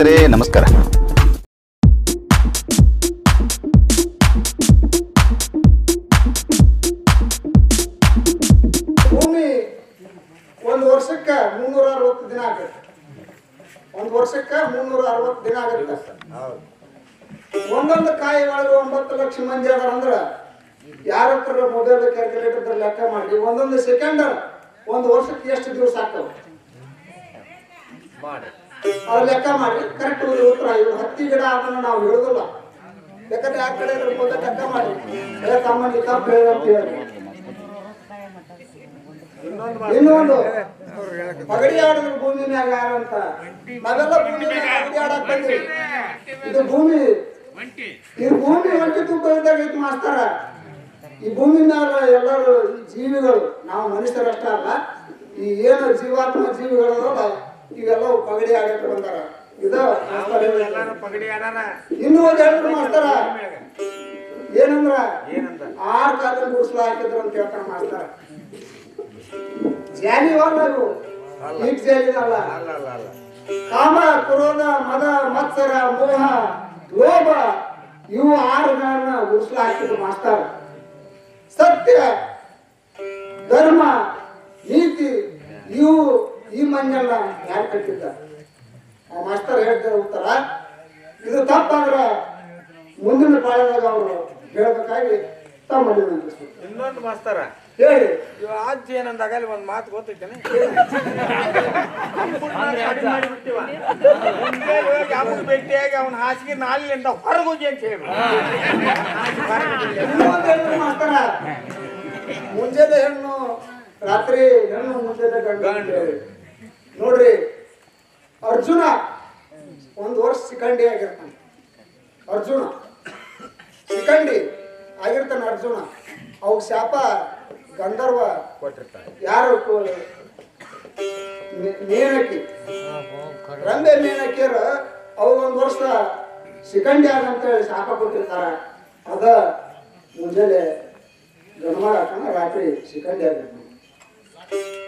ಸ್ನೇಹಿತರೆ, ನಮಸ್ಕಾರ. ಭೂಮಿ ಒಂದು ವರ್ಷಕ್ಕ ಮುನ್ನೂರ ಅರವತ್ತು ದಿನ ಆಗುತ್ತೆ. ಒಂದು ವರ್ಷಕ್ಕ ಮುನ್ನೂರ ಅರವತ್ತು ದಿನ ಆಗುತ್ತೆ. ಒಂದೊಂದು ಕಾಯಿ ಒಳಗೆ ಒಂಬತ್ತು ಲಕ್ಷ ಮಂದಿ ಅದಾರ ಅಂದ್ರ ಯಾರ ಹತ್ರ ಮೊಬೈಲ್ ಕ್ಯಾಲ್ಕುಲೇಟರ್ ಲೆಕ್ಕ ಮಾಡಿ, ಒಂದೊಂದು ಸೆಕೆಂಡ್ ಒಂದು ವರ್ಷಕ್ಕೆ ಎಷ್ಟು ದಿವಸ ಆಗ್ತಾವ? ಅವ್ರು ಲೆಕ್ಕ ಮಾಡಿ ಕರೆಕ್ಟ್ ಉತ್ತರ ಇವ್ರು ಹತ್ತಿ ಗಿಡ ಅದನ್ನ ನಾವು ಹೇಳುದಿಲ್ಲ. ಯಾಕಂದ್ರೆ ಆ ಕಡೆ ಮೊದಲು ಲೆಕ್ಕ ಮಾಡಿ ಎಲ್ಲ ಸಾಮಾನ್ಯ ತಪ್ಪು ಇನ್ನೊಂದು, ಪಗಡಿ ಆಡಿದ್ರು ಭೂಮಿ ಮ್ಯಾಗ ಯಾರಂತ ಮೊದಲ ಭೂಮಿ ಪಗಡಿ ಆಡಕ್ ಬಂದ್ರಿ ಇದು ಭೂಮಿ. ಈ ಭೂಮಿ ಒಂಟಿ ತೂಕ ಇದ್ದಾಗ ಇದು ಮಾಸ್ತಾರ ಈ ಭೂಮಿ ಮ್ಯಾಲ ಎಲ್ಲರೂ ಜೀವಿಗಳು. ನಾವು ಮನುಷ್ಯರಷ್ಟ ಅಲ್ಲ, ಈ ಏನು ಜೀವಾತ್ಮ ಜೀವಿಗಳು ಇವೆಲ್ಲವೂ ಪಗಡಿ ಆಡಕ್ಕೆ ಬಂದಾರ. ಇದು ಇನ್ನೂ ಒಂದ್ ಹೇಳಿದ್ರು ಮಾಸ್ತರ ಏನಂದ್ರ? ಆರ್ ಕಾಲ ಗುಡಿಸ್ಲ ಹಾಕಿದ್ರು ಅಂತ ಹೇಳ್ತಾರ ಮಾಸ್ತರ ಜಾಲಿ ಅಲ್ಲ. ಇವು ಈಗ ಜಾಲಿ ಅಲ್ಲ. ಅಲ್ಲ ಕಾಮ ಕ್ರೋಧ ಮದ ಮತ್ಸರ ಮೋಹ ಲೋಭ ಇವು ಆರುಗಳನ್ನ ಗುಡಿಸ್ಲ ಹಾಕಿದ್ರು ಮಾಸ್ತರ ಸತ್ಯ ಧರ್ಮ ನೀತಿ ಇವು ಈ ಮಣ್ಣೆಲ್ಲ ಯಾರು ಕಟ್ಟಿದ್ದ ಆ ಮಾಸ್ತರ್ ಹೇಳ್ತಾರೆ ಉತ್ತರ ಇದು ತಪ್ಪಾದ್ರ ಮುಂದಿನ ಕಾಲದಾಗ ಅವರು ಹೇಳ್ಬೇಕಾಗಿ ಇನ್ನೊಂದು ಮಾಸ್ತರ ಹೇಳಿ. ಇವ ಅಜ್ಜಿ ಏನಂದಾಗ ಅಲ್ಲಿ ಒಂದ್ ಮಾತು ಗೊತ್ತೈತೇನೆ? ಅವನು ಭೇಟಿಯಾಗಿ ಅವನ ಹಾಸಿಗೆ ನಾಲಿನಿಂದ ಹೊರಗೋಗಿ ಅಂತ ಹೇಳಿ. ಮಾಸ್ತರ ಮುಂಜಾನೆ ಹೆಣ್ಣು ರಾತ್ರಿ ಹೆಣ್ಣು ಮುಂಜಾನೆ ಗಂಡು. ನೋಡ್ರಿ ಅರ್ಜುನ ಒಂದು ವರ್ಷ ಶಿಖಂಡಿ ಆಗಿರ್ತಾನೆ. ಅರ್ಜುನ ಸಿಖಂಡಿ ಆಗಿರ್ತಾನೆ ಅರ್ಜುನ. ಅವ್ ಶಾಪ ಗಂಧರ್ವ ಕೊಟ್ಟಿರ್ತಾರೆ ಯಾರು ಕೊ- ನೆ- ನೇಣಕಿ ರಂಬೆ ನೇಣಕಿಯರ ಅವು ಒಂದು ವರ್ಷ ಶಿಖಂಡಿ ಆಗಂತೇಳಿ ಶಾಪ ಕೊಟ್ಟಿರ್ತಾರ. ಅದ ಮುಂಜಾನೆ ಜನ್ಮ ರಾತ್ರಿ ಸಿಖಂಡಿ ಆಗಿರ್ತಾನೆ.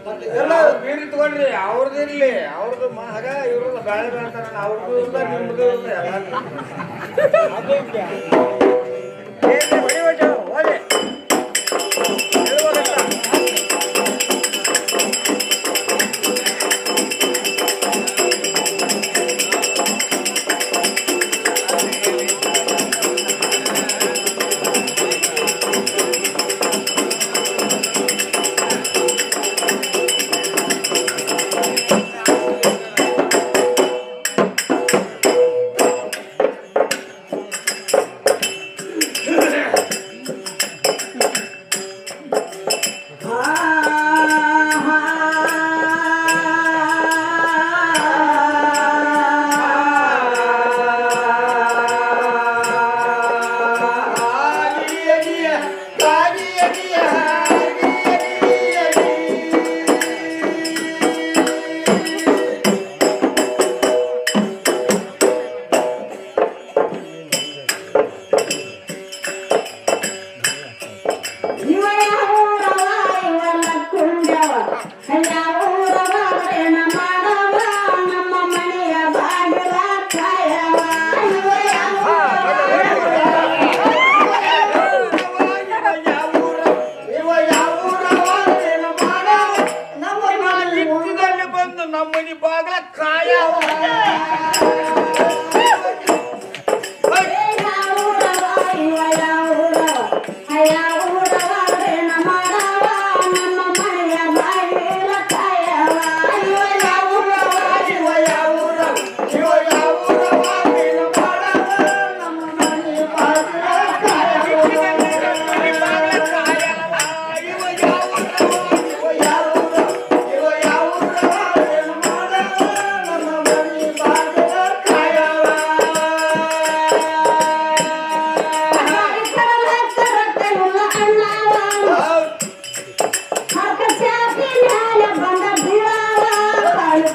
ಮತ್ತೆ. ಎಲ್ಲ ಬೀರಿ ತಗೊಂಡ್ರಿ ಅವ್ರದ್ದು ಮಗ ಇವ್ರದ್ದು ಬೇಳೆ ಬೆಳ್ತಾರ ಅವ್ರದ್ದು ನಿಮ್ದು ಅದು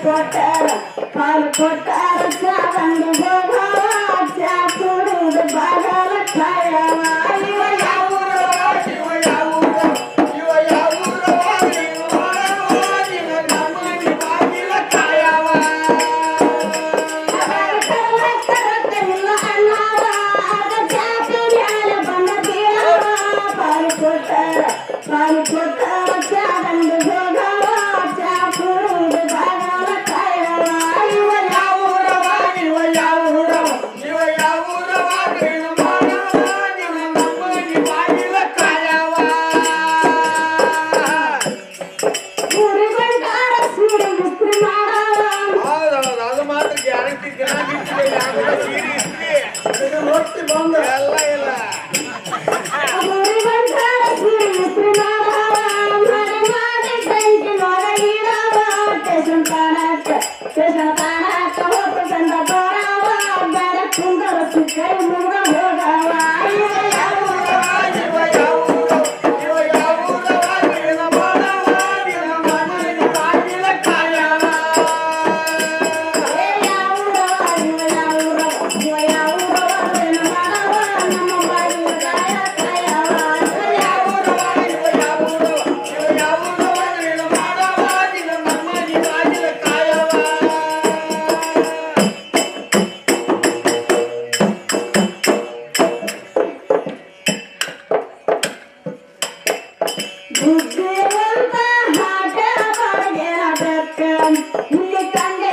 Pilot, the Pilot, Pilot, Pilot, Pilot, Pilot, Muy grande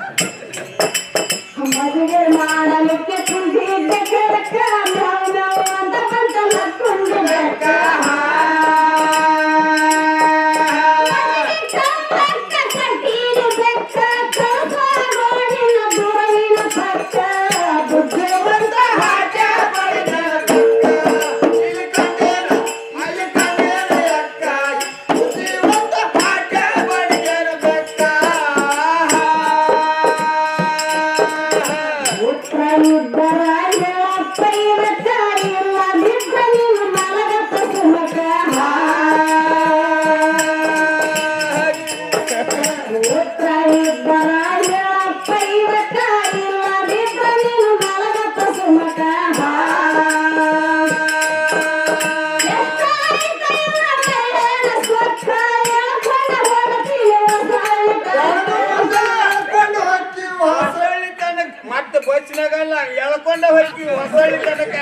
వచ్చినాకల్లా Elakonda వచ్చి వసాలి కనుక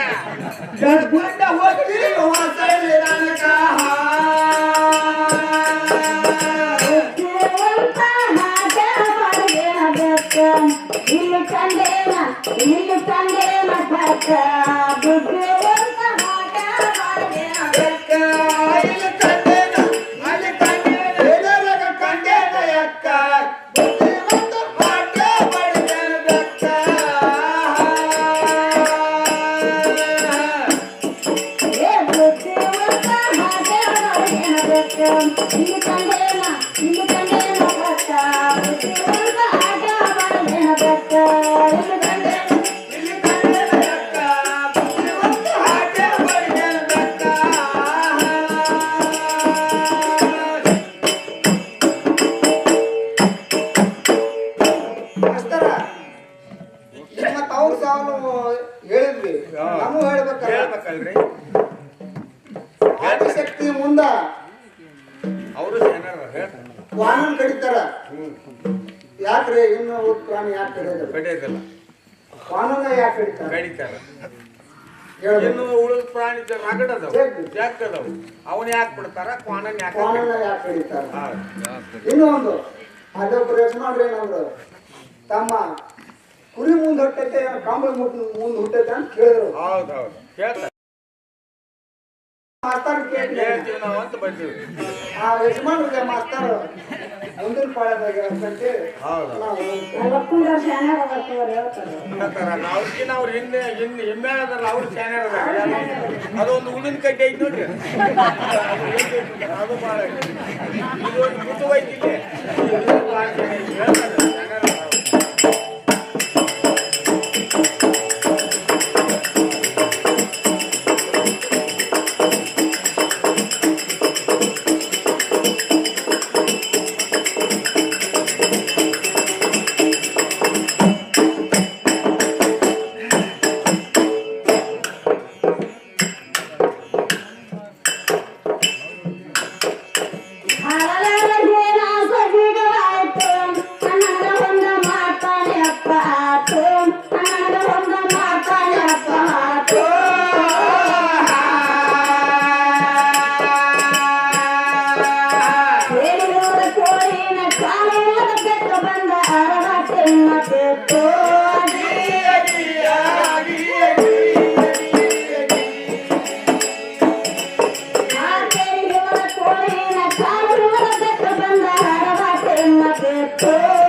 ఎలకొండ వచ్చి వసాలి కనుక ఇల్లు 참, 진짜 참 대나, 진짜 ವಾಹನ ಕಡಿತಾರ ಯಾಕ್ರೆ ಇನ್ನು ಪ್ರಾಣಿ ಯಾಕೆ ಕಡಿಯೋದು ಕಡಿಯೋದಿಲ್ಲ ವಾಹನ ಯಾಕೆ ಕಡಿತಾರ. ಕಡಿತಾರ ಇನ್ನು ಉಳಿದ ಪ್ರಾಣಿ ರಗಡ್ ಅದಾವ. ಜಾಕ್ ಅದಾವ ಅವನ್ ಯಾಕೆ ಬಿಡ್ತಾರ? ಕ್ವಾನನ ಯಾಕೆ ಯಾಕೆ ಕಡಿತಾರ? ಹೌದು ಇನ್ನೂ ಒಂದು. ಅದೊಬ್ಬರು ಯಜಮಾನ್ರಿ ಏನಂದ್ರು ತಮ್ಮ ಕುರಿ ಮುಂದೆ ಹುಟ್ಟೈತೆ ಕಂಬಳ ಮುಂದೆ ಹುಟ್ಟೈತೆ ಅಂತ ಕೇಳಿದ್ರು. ಹೌದು ಹೌದು. ಹೇಳ್ತಾರೆ ಮಾಸ್ತರ್ ಹೇಳ್ತೀವಿ ನಾವು ಅಂತ ಬಂದೀವಿ. ಆ ಯಜಮಾನ್ರಿಗೆ ಮಾಸ್ತರ್ ಮುಂದಿನ ಪಾಳ್ಯದಾಗ ಅಂತೇಳಿ ಹೌದು. ನಾವು ಲಕ್ಕುಂದ್ರ ಶಾನೆ ಹೋಗ್ತಾರೆ ಹೇಳ್ತಾರೆ. ಹೇಳ್ತಾರ ಅವ್ರಿಗಿನ ಅವ್ರ ಹಿಂದೆ ಹಿಂದೆ ಹೆಮ್ಮೆ ಅದಲ್ಲ ಅವ್ರು ಚಾನೆಲ್ ಅದೊಂದು ಉಳಿದ ಕಡ್ಡಿ ಐತಿ ನೋಡ್ರಿ. ಅದು ಭಾಳ. ಇದು ಒಂದು ಕುಟುಂಬ Oh.